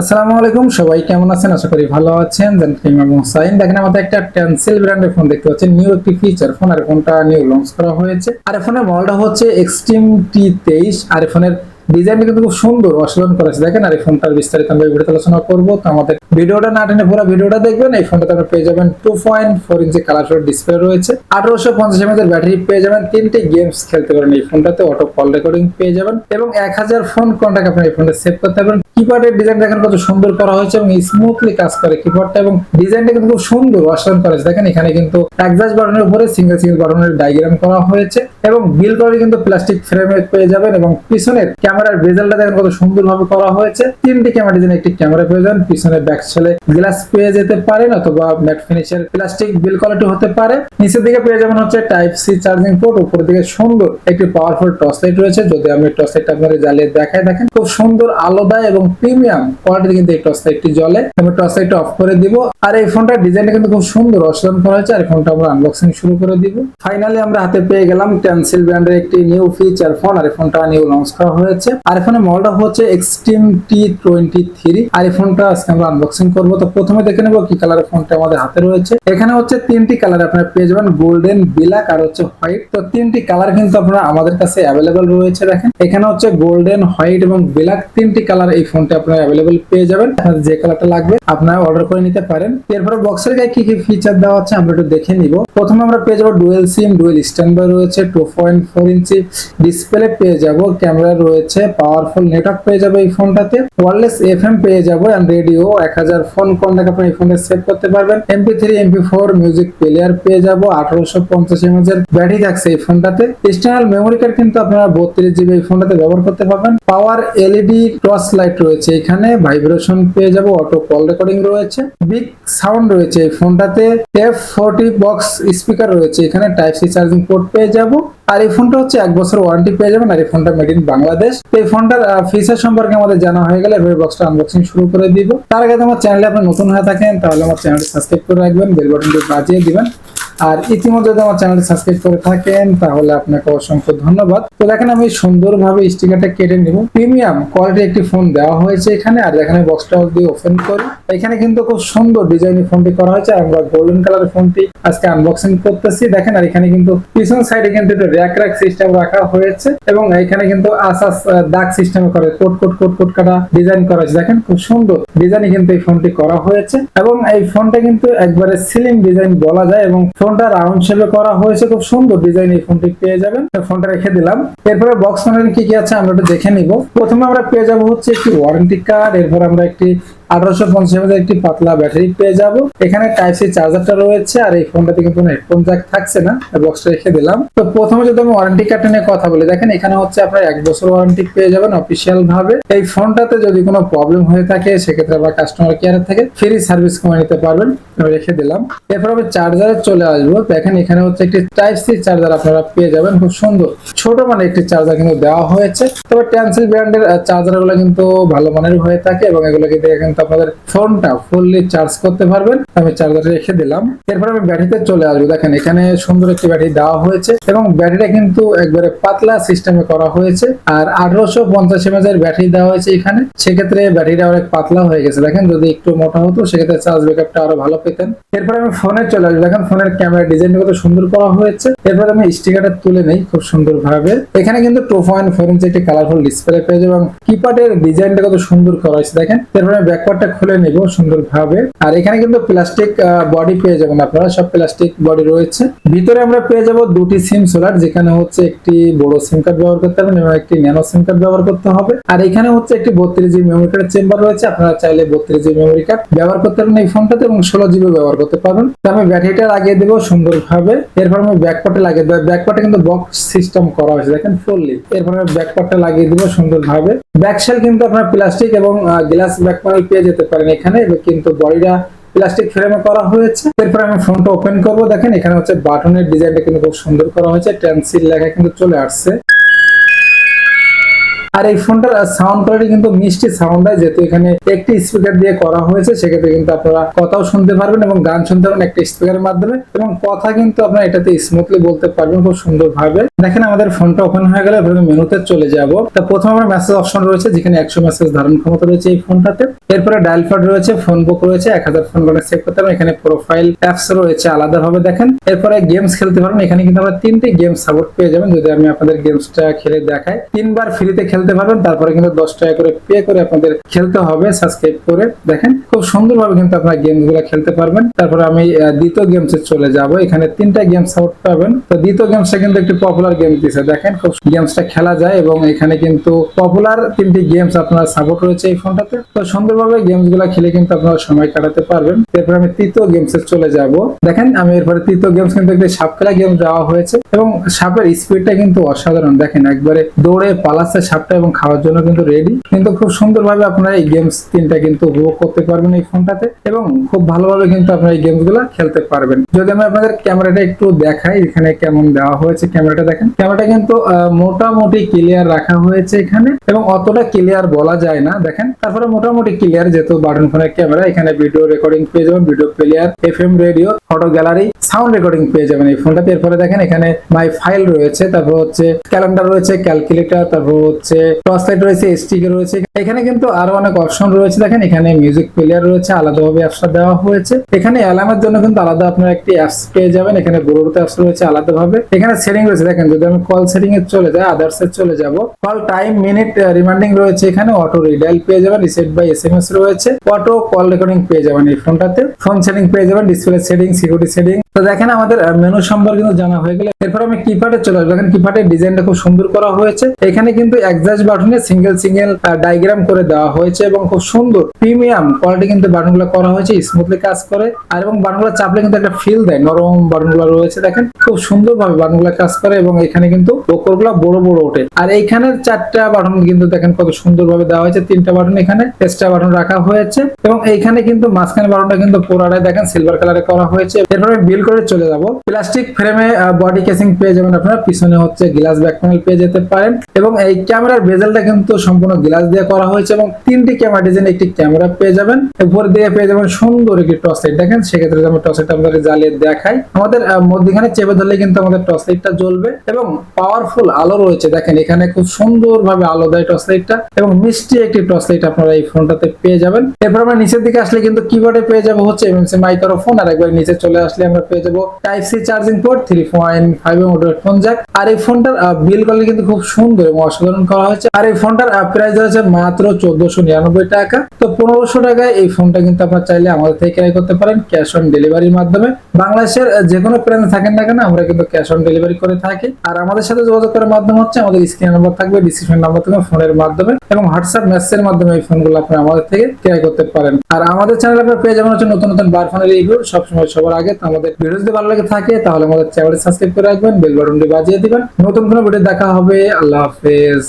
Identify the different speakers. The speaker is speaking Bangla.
Speaker 1: আসসালামু আলাইকুম, সবাই কেমন আছেন? আশা করি ভালো আছেন। জানকিম এবং সাইন। দেখেন আমাদের একটা টেনসিল ব্র্যান্ডের ফোন দেখতে পাচ্ছেন। নিউ একটি ফিচার ফোন আর ফোনটা নিউ লঞ্চ করা হয়েছে। আর ফোনের মডেলটা হচ্ছে এক্সট্রিম টি তেইশ আর ফোনের ডিজাইনটা কিন্তু খুব সুন্দর, অসাধারণ করেছে। দেখেন, আর এই ফোনটার বিস্তারিত আমরা ভিডিওতে আলোচনা করব। তো আমাদের ভিডিওটা না টেনে পুরো ভিডিওটা দেখবেন। এই ফোনটাতে আপনারা পেয়ে যাবেন two point four inch colourful display রয়েছে, আঠারোশো পঞ্চাশ এমএর ব্যাটারি পেয়ে যাবেন। তিনটি গেমস খেলতে পারেন এই ফোনটাতে অটো কল রেকর্ডিং পেয়ে যাবেন। এবং এক হাজার ফোন কন্টাক্ট আপনি এই ফোনটা সেভ করতে পারবেন। কিপ্যাডের ডিজাইন দেখেন কত সুন্দর করা হয়েছে এবং স্মুথলি কাজ করে কিপ্যাডটা এবং ডিজাইনটা কিন্তু খুব সুন্দর, অসাধারণ করেছে। দেখেন, এখানে কিন্তু একজাস্ট বাটনের উপরে সিঙ্গেল সিঙ্গেল বাটনের ডায়াগ্রাম করা হয়েছে। এবং বিল করে কিন্তু প্লাস্টিক ফ্রেমে পেয়ে যাবেন এবং পিছনের ক্যামেরার বেজেলটা দেখেন কত সুন্দর ভাবে করা হয়েছে। তিনটি ক্যামেরা ডিজাইন একটি ক্যামেরা প্রয়োজন পিছনে ব্যাক ছেলে গ্লাস পেয়ে যেতে পারেন অথবা ম্যাট ফিনিশের প্লাস্টিক বিল কোয়ালিটি হতে পারে। নিচের দিকে পেয়ে যাবেন হচ্ছে টাইপ সি চার্জিং পোর্ট উপরের দিকে সুন্দর একটি পাওয়ারফুল টর্চ লাইট রয়েছে। যদি আমি টর্চ লাইটটা আপনাদের জ্বালিয়ে দেখাই, দেখেন খুব সুন্দর আলো দেয় এবং প্রিমিয়াম কোয়ালিটি কিন্তু এই টর্চ লাইটটি জ্বলে। আমি টর্চ লাইটটা অফ করে দিব। আর এই ফোনটার ডিজাইনটা কিন্তু খুব সুন্দর অসাধারণ করা হয়েছে। আর ফোনটা আমরা আনবক্সিং শুরু করে দিব। ফাইনালি আমরা হাতে পেয়ে গেলাম টেনসিল ব্র্যান্ডের একটি নিউ ফিচার ফোন আর এই ফোনটা নিউ লঞ্চ করা হয়েছে। আর এই ফোনের মডেলটা হচ্ছে এক্সট্রিম টি টোয়েন্টি থ্রি আর এই ফোনটা আজকে আমরা আনবক্সিং করব। তো প্রথমে দেখে নেব কি কালারের ফোনটা আমাদের হাতে রয়েছে। এখানে হচ্ছে তিনটি কালার আপনারা পেয়ে যাবেন। গোল্ডেন ব্ল্যাক আর হচ্ছে হোয়াইট তো তিনটি কালার কিন্তু আপনারা আমাদের কাছে অ্যাভেলেবেল রয়েছে, দেখেন। এখানে হচ্ছে গোল্ডেন হোয়াইট এবং ব্ল্যাক তিনটি কালার এই ফোনটা আপনারা অ্যাভেলেবেল পেয়ে যাবেন। আপনাদের যে কালারটা লাগবে, আপনারা অর্ডার করে নিতে পারেন। এরপরে বক্সের গায়ে কি কি ফিচার দেওয়া আছে আমরা একটু দেখে নিব। প্রথমে আমরা পেয়ে যাব ডুয়েল সিম ডুয়েল স্ট্যান্ড রয়েছে two point four inch display পেয়ে যাব। ক্যামেরা রয়েছে পাওয়ারফুল নেটওয়ার্ক পেয়ে যাবে এই ফোনটাতে ওয়ারলেস এফ এম পেয়ে যাব অ্যান্ড রেডিও এক হাজার ফোন কন্টাক্ট আপনি এই ফোনে সেভ করতে পারবেন। MP three MP four music player পেয়ে যাব, আঠারোশো পঞ্চাশ এমএজ এর ব্যাটারি থাকছে এই ফোনটাতে এক্সটার্নাল মেমোরি কার্ড কিন্তু আপনারা বত্রিশ জিবি এই ফোনটাতে ব্যবহার করতে পারবেন। পাওয়ার এলইডি টর্চ লাইট রয়েছে এখানে ভাইব্রেশন পেয়ে যাব অটো কল রেকর্ডিং রয়েছে। বিগ সাউন্ড রয়েছে এই ফোনটাতে এফ ফোরটি বক্স স্পিকার রয়েছে এখানে টাইপ সি চার্জিং পোর্ট পেয়ে যাব। আর এই ফোনটা হচ্ছে এক বছর ওয়ারেন্টি পেয়ে যাবেন আর এই ফোনটা মেড ইন বাংলাদেশ। এই ফোনটার ফিচার সম্পর্কে আমাদের জানা হয়ে গেলে এভাবে বক্সটা আনবক্সিং শুরু করে দিব। তার আগে আমার চ্যানেলে আপনি নতুন হয়ে থাকেন, তাহলে আমার চ্যানেলটি সাবস্ক্রাইব করে রাখবেন বেল বাটনটি বাজিয়ে দিবেন। আর ইতিমধ্যে যদি আমার চ্যানেলটি সাবস্ক্রাইব করে থাকেন, তাহলে আপনাকে অসংখ্য ধন্যবাদ। তো দেখেন আমি সুন্দরভাবে স্টিকারটা কেটে নিব। প্রিমিয়াম কোয়ালিটি একটি ফোন দেওয়া হয়েছে এখানে, আর এখানে বক্সটা দিয়ে ওপেন করি। এখানে কিন্তু খুব সুন্দর ডিজাইনের ফোনটি করা হয়েছে আমরা গোল্ডেন কালারের ফোনটি আজকে আনবক্সিং করতেছি। দেখেন, আর এখানে কিন্তু পিছন সাইডে কিন্তু একটা র্যাক র্যাক সিস্টেম রাখা হয়েছে, এবং এখানে কিন্তু আসাস দাগ সিস্টেম করে কোট কোট কোট কোট কাটা ডিজাইন করা হয়েছে। দেখেন, খুব সুন্দর ডিজাইনে কিন্তু এই ফোনটি করা হয়েছে, এবং এই ফোনটা কিন্তু একবারে সিলিং ডিজাইন বলা যায়, এবং ফোনটা রাউন্ড শেপে করা হয়েছে, খুব সুন্দর ডিজাইন এই ফোনটি পেয়ে যাবেন। ফোনটা রেখে দিলাম। এরপরে বক্স প্যানেল কি কি আছে আমরা একটু দেখে নিব। প্রথমে আমরা পেয়ে যাব হচ্ছে একটি ওয়ারেন্টি কার্ড এরপর আমরা একটি আঠারোশো পঞ্চাশ এমএর একটি পাতলা ব্যাটারি পেয়ে যাব। এখানে টাইপ সি চার্জারটা রয়েছে আর এই ফোনটাতে কিন্তু হেডফোন জ্যাক থাকছে না বক্সটা রেখে দিলাম। তো প্রথমে যদি আমি ওয়ারেন্টি কার্ডটা নিয়ে কথা বলি, দেখেন এখানে হচ্ছে আপনার এক বছর ওয়ারেন্টি পেয়ে যাবেন অফিসিয়াল ভাবে এই ফোনটাতে যদি কোনো প্রবলেম হয়ে থাকে, সেক্ষেত্রে আবার কাস্টমার কেয়ার থেকে ফ্রি সার্ভিস করে নিতে পারবেন রেখে দিলাম। এরপর আমি চার্জারে চলে আসব। দেখেন এখানে হচ্ছে একটি টাইপ সি চার্জার আপনারা পেয়ে যাবেন, খুব সুন্দর। ছোট মানে একটি চার্জার কিন্তু দেওয়া হয়েছে। তবে ট্যান্সিল ব্র্যান্ডের চার্জারগুলো কিন্তু ভালো মানের হয়ে থাকে এবং এগুলো কিন্তু কিন্তু আপনাদের ফোনটা ফুললি চার্জ করতে পারবেন। আমি চার্জারে রেখে দিলাম। এরপর আমি ব্যাটারিতে চলে আসব। দেখেন, এখানে সুন্দর একটি ব্যাটারি দেওয়া হয়েছে এবং ব্যাটারিটা কিন্তু একবারে পাতলা সিস্টেমে করা হয়েছে। আর আঠারোশো পঞ্চাশ এমএজ এর ব্যাটারি দেওয়া হয়েছে এখানে। সেক্ষেত্রে ব্যাটারিটা অনেক পাতলা হয়ে গেছে। দেখেন, যদি একটু মোটা হতো, সেক্ষেত্রে চার্জ ব্যাকআপটা আরও ভালো পেতেন। এরপর আমি ফোনে চলে আসব। দেখেন ফোনের ক্যামেরা ডিজাইনটা কত সুন্দর করা হয়েছে। এরপর আমি স্টিকারটা তুলে নেই খুব সুন্দর ভাবে এখানে কিন্তু টু পয়েন্ট ফোর ইঞ্চি একটি কালারফুল ডিসপ্লে পেয়ে যাবে এবং কিপ্যাডের ডিজাইনটা কত সুন্দর করা হয়েছে। দেখেন, এরপর আমি ব্যাকপার্টটা খুলে নিব সুন্দর ভাবে আর এখানে কিন্তু প্লাস্টিক বডি পেয়ে যাবেন আপনারা। সব প্লাস্টিক বডি রয়েছে। ভিতরে আমরা পেয়ে যাব দুটি সিম সোলার যেখানে হচ্ছে একটি বড় সিম কার্ড ব্যবহার করতে হবে এবং একটি ন্যানো সিম কার্ড ব্যবহার করতে হবে। আর এখানে হচ্ছে একটি বত্রিশ জিবি মেমোরি কার্ডের চেম্বার রয়েছে। আপনারা চাইলে বত্রিশ জিবি মেমোরি কার্ড ব্যবহার করতে পারবেন এই ফোনটাতে এবং ষোলো জিবি ব্যবহার করতে পারবেন। তো আমি ব্যাটারিটা লাগিয়ে দেবো সুন্দর ভাবে এরপর আমি ব্যাকপার্টে লাগিয়ে দেবো। ব্যাকপার্টে কিন্তু বক্স সিস্টেম করা হয়েছে। দেখেন ফুললি এরপর আমি ব্যাকপার্টটা লাগিয়ে দেবো সুন্দর ভাবে ব্যাকশেল কিন্তু আপনার প্লাস্টিক এবং গ্লাস ব্যাক প্যানেল পেয়ে যেতে পারেন এখানে। কিন্তু বডিটা প্লাস্টিক ফ্রেমে করা হয়েছে। এরপর আমি ফোনটা ওপেন করব। দেখেন, এখানে হচ্ছে বাটনের ডিজাইনটা কিন্তু খুব সুন্দর করা হয়েছে। টেন্সিল লেখা কিন্তু চলে আসছে। আর এই ফোনটার সাউন্ড কোয়ালিটি কিন্তু মিষ্টি সাউন্ড হয়। যেহেতু এখানে একটি স্পিকার দিয়ে করা হয়েছে, সেক্ষেত্রে কিন্তু আপনারা কথাও শুনতে পারবেন এবং গান শুনতে পারবেন একটা স্পিকারের মাধ্যমে। এবং কথা কিন্তু আপনারা এটাতে স্মুথলি বলতে পারবেন খুব সুন্দর ভাবে দেখেন আমাদের ফোনটা ওপেন হয়ে গেলে এভাবে মেনুতে চলে যাব। তা প্রথমে আমার মেসেজ অপশন রয়েছে, যেখানে একশো মেসেজ ধারণ ক্ষমতা রয়েছে এই ফোনটাতে। এরপরে ডায়াল প্যাড রয়েছে ফোন বুক রয়েছে, এক হাজার ফোন করে সেভ করতে পারেন। এখানে প্রোফাইল অ্যাপস রয়েছে, আলাদাভাবে দেখেন। এরপরে গেমস খেলতে পারেন, এখানে কিন্তু আমরা তিনটি গেম সাপোর্ট পেয়ে যাবেন। যদি আমি আপনাদের গেমসটা খেলে দেখাই, তিনবার ফ্রিতে খেলতে পারবেন, তারপরে কিন্তু দশ টাকা করে পে করে আপনাদের খেলতে হবে সাবস্ক্রাইব করে। দেখেন, খুব সুন্দরভাবে কিন্তু আপনারা গেমসগুলো খেলতে পারবেন। তারপরে আমি দ্বিতীয় গেমসে চলে যাব। এখানে তিনটা গেম সাপোর্ট পাবেন। তো দ্বিতীয় গেমসটা কিন্তু একটি পপুলার গেম দিয়েছে দেখেন খুব গেমসটা খেলা যায় এবং এখানে কিন্তু পপুলার তিনটি গেমস আপনার সাপোর্ট রয়েছে এই ফোনটাতে। তো সুন্দরভাবে গেমসগুলা খেলে কিন্তু আপনারা সময় কাটাতে পারবেন। এরপর আমি তৃতীয় গেমসে চলে যাব। দেখেন আমি এরপরে তৃতীয় গেমস কিন্তু একটি সাপ খেলা গেম দেওয়া হয়েছে এবং সাপের স্পিডটা কিন্তু অসাধারণ। দেখেন একবারে দৌড়ে পালাচ্ছে সাপটা এবং খাওয়ার জন্য কিন্তু রেডি কিন্তু খুব সুন্দরভাবে আপনারা এই গেমস তিনটা কিন্তু উপভোগ করতে পারবেন এই ফোনটাতে এবং খুব ভালোভাবে কিন্তু আপনারা এই গেমসগুলা খেলতে পারবেন। যদি আমি আপনাদের ক্যামেরাটা একটু দেখাই, এখানে কেমন দেওয়া হয়েছে ক্যামেরাটা দেখেন। ক্যামেরাটা কিন্তু মোটামুটি ক্লিয়ার রাখা হয়েছে এখানে এবং অতটা ক্লিয়ার বলা যায় না। দেখেন, তারপরে মোটামুটি ক্লিয়ার যেহেতু বাটন ফোনের ক্যামেরা, এখানে ভিডিও রেকর্ডিং পেয়ে যাবেন video player F M radio photo gallery sound recording পেয়ে যাবেন এই ফোনটাতে এরপরে দেখেন এখানে মাই ফাইল রয়েছে, তারপর হচ্ছে ক্যালেন্ডার রয়েছে ক্যালকুলেটর তারপর হচ্ছে টর্চ লাইট রয়েছে এসটিকে রয়েছে। এখানে কিন্তু আরও অনেক অপশন রয়েছে। দেখেন এখানে মিউজিক প্লেয়ার রয়েছে, আলাদাভাবে অ্যাপসটা দেওয়া হয়েছে। এখানে অ্যালার্মের জন্য কিন্তু আলাদা আপনার একটি অ্যাপস পেয়ে যাবেন। এখানে ব্লুটুথ অ্যাপস রয়েছে আলাদাভাবে। এখানে সেটিং রয়েছে। দেখেন যদি আমি কল সেটিং এ চলে যাই আদার্স এ চলে যাব। কল টাইম মিনিট রিমাইন্ডিং রয়েছে এখানে। অটো রিডাইল পেয়ে যাবেন। রিসেট বাই এসএমএস রয়েছে। অটো কল রেকর্ডিং পেয়ে যাবেন এই ফোনটাতে ফোন সেটিং পেয়ে যাবেন। ডিসপ্লে সেটিং সিকিউরিটি সেটিং তো দেখেন আমাদের মেনু সম্পর্কে কিন্তু জানা হয়ে গেলে। এরপর আমি কিপ্যাডে চলে আসব। দেখেন কিপ্যাডের ডিজাইনটা খুব সুন্দর করা হয়েছে। এখানে কিন্তু একজাস্ট বাটনে সিঙ্গেল সিঙ্গেল ডায়াগ্রাম করে দেওয়া হয়েছে এবং খুব সুন্দর প্রিমিয়াম কোয়ালিটি কিন্তু বাটনগুলো করা হয়েছে স্মুথলি কাজ করে। আর এবং বাটনগুলো চাপলে কিন্তু একটা ফিল দেয়, নরম বাটনগুলো রয়েছে। দেখেন খুব সুন্দরভাবে বাটনগুলো কাজ করে এবং এখানে কিন্তু অক্ষরগুলো বড় বড় ওঠে। আর এইখানের চারটা বাটন কিন্তু দেখেন কত সুন্দরভাবে দেওয়া হয়েছে। তিনটা বাটন এখানে এক্সট্রা বাটন রাখা হয়েছে। এবং এইখানে কিন্তু মাঝখানে বাটনটা কিন্তু পুরাটাই দেখেন সিলভার কালারে করা হয়েছে। এরপরে বিল করে চলে যাব। প্লাস্টিক ফ্রেমে বডি কেসিং পেয়ে যাবেন আপনারা। পিছনে হচ্ছে গ্লাস ব্যাক প্যানেল পেয়ে যেতে পারেন। এবং এই ক্যামেরার বেজেলটা কিন্তু সম্পূর্ণ গ্লাস দিয়ে করা হয়েছে এবং তিনটি ক্যামেরা ডিজাইন একটি ক্যামেরা পেয়ে যাবেন। উপর দিয়ে পেয়ে যাবেন সুন্দর একটি টর্চ লাইট দেখেন, সেক্ষেত্রে আমি টর্চ লাইট আপনাদের জ্বালিয়ে দেখাই। আমাদের মধ্যখানে চেপে ধরলে কিন্তু আমাদের টর্চ লাইটটা জ্বলবে এবং পাওয়ারফুল আলো রয়েছে। দেখেন, এখানে খুব সুন্দর ভাবে আলো দেয় টর্চ লাইটটা এবং মিষ্টি একটি টর্চ লাইট আপনারা এই ফোনটাতে পেয়ে যাবেন। এরপর আমরা নিচের দিকে আসলে কিন্তু কিবোর্ডে পেয়ে যাব হচ্ছে এমএমসি মাইক্রোফোন আর একবার নিচে চলে আসলে আমরা পেয়ে যাব type C charging port three point five M phone jack আর এই ফোনটার বিল কোয়ালিটি কিন্তু খুব সুন্দর এবং অসাধারণ করা হয়েছে। আর এই ফোনটার প্রাইস রয়েছে মাত্র চোদ্দশো নিরানব্বই টাকা। তো পনেরোশো টাকায় এই ফোনটা কিন্তু আপনার চাইলে আমাদের থেকে ক্রয় করতে পারেন ক্যাশ অন ডেলিভারির মাধ্যমে। বাংলাদেশের যে কোনো প্রান্তে থাকেন না কেন, আমরা কিন্তু ক্যাশ অন ডেলিভারি করে থাকি। আর আমাদের সাথে যোগাযোগ করার মাধ্যম হচ্ছে আমাদের স্ক্রিন নাম্বার থাকবে ডিসক্রিপশন নাম্বার থাকবে ফোনের মাধ্যমে এবং হোয়াটসঅ্যাপ মেসেজের মাধ্যমে এই ফোনগুলো আপনি আমাদের থেকে ক্রয় করতে পারেন। আর আমাদের চ্যানেলে আপনার পেয়ে যাবেন হচ্ছে নতুন নতুন বার ফোনের রিভিউ সবসময় সবার আগে আমাদের ভিডিও যদি ভালো লাগে থাকে, তাহলে আমাদের চ্যানেলটি সাবস্ক্রাইব করে রাখবেন, বেল বাটনটি বাজিয়ে দিবেন। নতুন কোনো ভিডিও দেখা হবে, আল্লাহ হাফেজ।